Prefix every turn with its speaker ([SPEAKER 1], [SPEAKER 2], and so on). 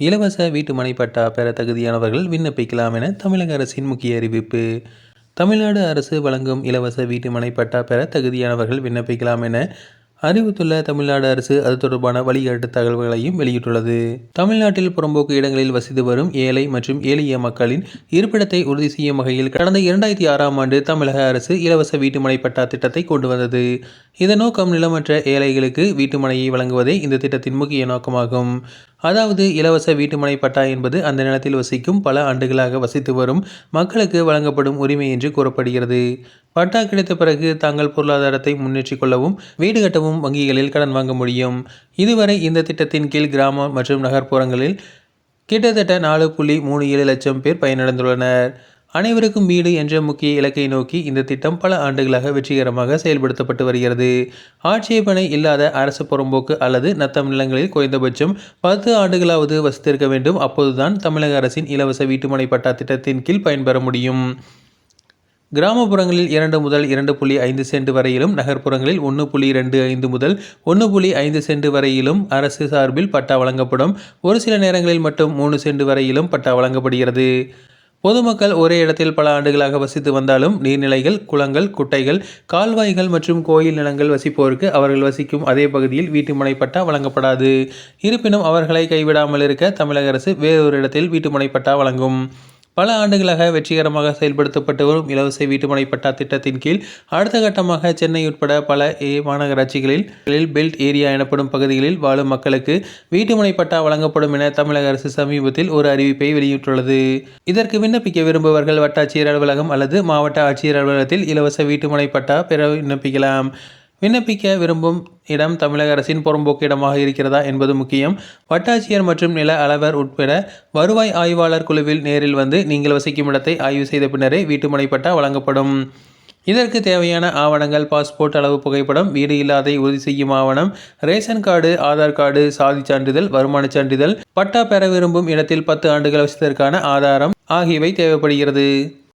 [SPEAKER 1] இலவச வீட்டுமனை பட்டா பெற தகுதியானவர்கள் விண்ணப்பிக்கலாம் என தமிழக அரசின் முக்கிய அறிவிப்பு. தமிழ்நாடு அரசு வழங்கும் இலவச வீட்டுமனை பட்டா பெற தகுதியானவர்கள் விண்ணப்பிக்கலாம் என அறிவித்துள்ள தமிழ்நாடு அரசு அது தொடர்பான வழிகாட்டு தகவல்களையும் வெளியிட்டுள்ளது. தமிழ்நாட்டில் புறம்போக்கு இடங்களில் வசித்து வரும் ஏழை மற்றும் ஏழைய மக்களின் இருப்பிடத்தை உறுதி செய்யும் வகையில் கடந்த இரண்டாயிரத்தி ஆறாம் ஆண்டு தமிழக அரசு இலவச வீட்டுமனை பட்டா திட்டத்தை கொண்டு வந்தது. இதன் நோக்கம் நிலமற்ற ஏழைகளுக்கு வீட்டுமனையை வழங்குவதே இந்த திட்டத்தின் முக்கிய நோக்கமாகும். அதாவது இலவச வீட்டுமனை பட்டா என்பது அந்த நிலத்தில் வசிக்கும் பல ஆண்டுகளாக வசித்து வரும் மக்களுக்கு வழங்கப்படும் உரிமை என்று கூறப்படுகிறது. பட்டா கிடைத்த பிறகு தாங்கள் பொருளாதாரத்தை முன்னேற்றிக் கொள்ளவும் வீடு கட்டவும் வங்கிகளில் கடன் வாங்க முடியும். இதுவரை இந்த திட்டத்தின் கீழ் கிராம மற்றும் நகர்ப்புறங்களில் கிட்டத்தட்ட நாலு புள்ளி மூணு ஏழு லட்சம் பேர் பயனடைந்துள்ளனர். அனைவருக்கும் வீடு என்ற முக்கிய இலக்கை நோக்கி இந்த திட்டம் பல ஆண்டுகளாக வெற்றிகரமாக செயல்படுத்தப்பட்டு வருகிறது. ஆட்சேபனை இல்லாத அரசு புறம்போக்கு அல்லது நத்தம் நிலங்களில் குறைந்தபட்சம் பத்து ஆண்டுகளாவது வசித்திருக்க வேண்டும். அப்போதுதான் தமிழக அரசின் இலவச வீட்டுமனை பட்டா திட்டத்தின் கீழ் பயன்பெற முடியும். கிராமப்புறங்களில் இரண்டு முதல் இரண்டு புள்ளி ஐந்து சென்ட் வரையிலும் நகர்ப்புறங்களில் ஒன்று புள்ளி ரெண்டு ஐந்து முதல் ஒன்று புள்ளி ஐந்து சென்ட் வரையிலும் அரசு சார்பில் பட்டா வழங்கப்படும். ஒரு சில நேரங்களில் மட்டும் மூணு சென்ட் வரையிலும் பட்டா வழங்கப்படுகிறது. பொதுமக்கள் ஒரே இடத்தில் பல ஆண்டுகளாக வசித்து வந்தாலும் நீர்நிலைகள் குளங்கள் குட்டைகள் கால்வாய்கள் மற்றும் கோயில் நிலங்கள் வசிப்போருக்கு அவர்கள் வசிக்கும் அதே பகுதியில் வீட்டுமனை பட்டா வழங்கப்படாது. இருப்பினும் அவர்களை கைவிடாமல் இருக்க தமிழக அரசு வேறொரு இடத்தில் வீட்டுமனை பட்டா வழங்கும். பல ஆண்டுகளாக வெற்றிகரமாக செயல்படுத்தப்பட்டு வரும் இலவச வீட்டுமனை பட்டா திட்டத்தின் கீழ் அடுத்த கட்டமாக சென்னை உட்பட பல ஏ மாநகராட்சிகளில் பெல்ட் ஏரியா எனப்படும் பகுதிகளில் வாழும் மக்களுக்கு வீட்டுமனை பட்டா வழங்கப்படும் என தமிழக அரசு சமீபத்தில் ஒரு அறிவிப்பை வெளியிட்டுள்ளது. இதற்கு விண்ணப்பிக்க விரும்புபவர்கள் வட்டாட்சியர் அலுவலகம் அல்லது மாவட்ட ஆட்சியர் அலுவலகத்தில் இலவச வீட்டுமனை பட்டா பெற விண்ணப்பிக்கலாம். விண்ணப்பிக்க விரும்பும் இடம் தமிழக அரசின் புறம்போக்கு இடமாக இருக்கிறதா என்பது முக்கியம். வட்டாட்சியர் மற்றும் நில அளவர் உட்பட வருவாய் ஆய்வாளர் குழுவில் நேரில் வந்து நீங்கள் வசிக்கும் இடத்தை ஆய்வு செய்த பின்னரே வீட்டுமனை பட்டா வழங்கப்படும். இதற்கு தேவையான ஆவணங்கள் பாஸ்போர்ட் அளவு புகைப்படம் வீடு இல்லாதை உறுதி செய்யும் ஆவணம் ரேஷன் கார்டு ஆதார் கார்டு சாதி சான்றிதழ் வருமானச் சான்றிதழ் பட்டா பெற விரும்பும் இடத்தில் பத்து ஆண்டுகள் வசித்ததற்கான ஆதாரம் ஆகியவை தேவைப்படுகிறது.